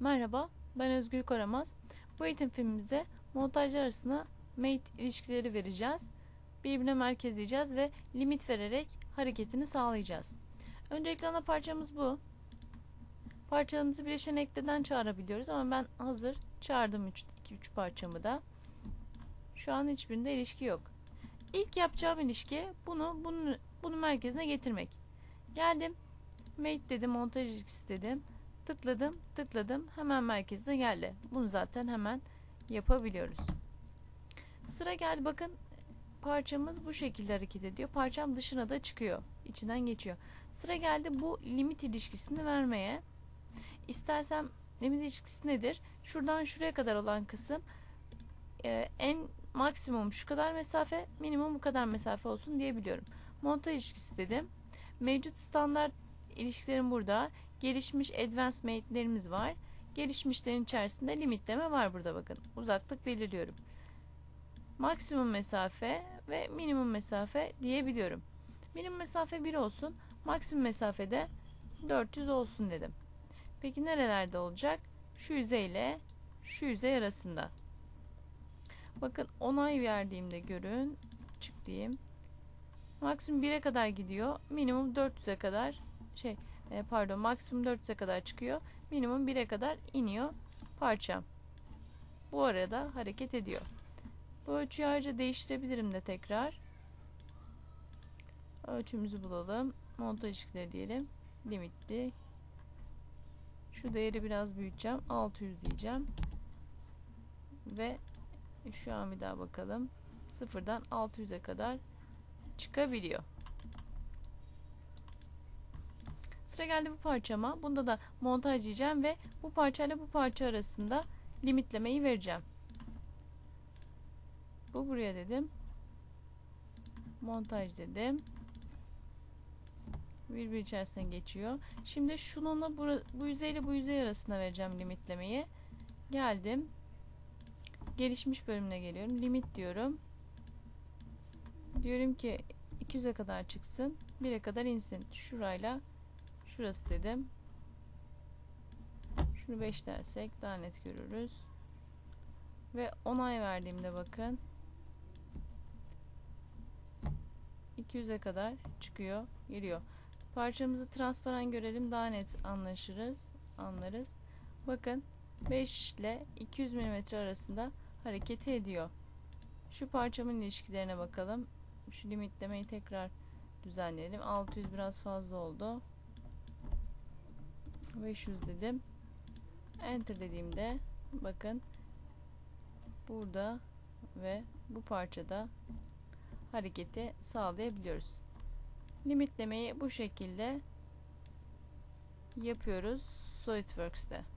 Merhaba, ben Özgür Koramaz. Bu eğitim filmimizde montajlar arasında mate ilişkileri vereceğiz. Birbirine merkezleyeceğiz ve limit vererek hareketini sağlayacağız. Öncelikle ana parçamız bu. Parçalarımızı bileşen ekleden çağırabiliyoruz ama ben hazır çağırdım 2-3 parçamı da. Şu an hiçbirinde ilişki yok. İlk yapacağım ilişki bunu bunu, bunu merkezine getirmek. Geldim. Mate dedim, montaj ilişkisi dedim. Tıkladım, tıkladım. Hemen merkezine geldi. Bunu zaten hemen yapabiliyoruz. Sıra geldi. Bakın parçamız bu şekilde hareket ediyor. Parçam dışına da çıkıyor. içinden geçiyor. Sıra geldi bu limit ilişkisini vermeye. İstersem limit ilişkisi nedir? Şuradan şuraya kadar olan kısım e, en maksimum şu kadar mesafe, minimum bu kadar mesafe olsun diyebiliyorum. Montaj ilişkisi dedim. Mevcut standart ilişkilerim burada. Gelişmiş advanced mate'lerimiz var. Gelişmişlerin içerisinde limitleme var burada bakın. Uzaklık belirliyorum. Maksimum mesafe ve minimum mesafe diyebiliyorum. Minimum mesafe 1 olsun. Maksimum mesafede 400 olsun dedim. Peki nerelerde olacak? Şu yüzeyle şu yüzey arasında. Bakın onay verdiğimde görün. Çık diyeyim. Maksimum 1'e kadar gidiyor. Minimum 400'e kadar şey e, pardon maksimum 400'e kadar çıkıyor. Minimum 1'e kadar iniyor parçam. Bu arada hareket ediyor. Bu ölçüyü ayrıca değiştirebilirim de tekrar. Ölçümüzü bulalım. Montaj ilişkileri diyelim. Limitli. Şu değeri biraz büyüteceğim. 600 diyeceğim. Ve şu an bir daha bakalım. Sıfırdan 600'e kadar çıkabiliyor. Sıra geldi bu parçama. Bunda da montaj diyeceğim ve bu parçayla bu parça arasında limitlemeyi vereceğim. Bu buraya dedim. Montaj dedim. Birbiri içerisine geçiyor. Şimdi şununla bu, bu yüzeyle bu yüzey arasında vereceğim limitlemeyi. Geldim. Gelişmiş bölümüne geliyorum. Limit diyorum. Diyorum ki 200'e kadar çıksın. 1'e kadar insin. Şurayla Şurası dedim. Şunu 5 dersek daha net görürüz. Ve onay verdiğimde bakın 200'e kadar çıkıyor, geliyor. Parçamızı transparan görelim daha net anlaşırız, anlarız. Bakın 5 ile 200 mm arasında hareket ediyor. Şu parçamın ilişkilerine bakalım. Şu limitlemeyi tekrar düzenleyelim. 600 biraz fazla oldu. 500 dedim. Enter dediğimde bakın burada ve bu parçada hareketi sağlayabiliyoruz. Limitlemeyi bu şekilde yapıyoruz SolidWorks'te.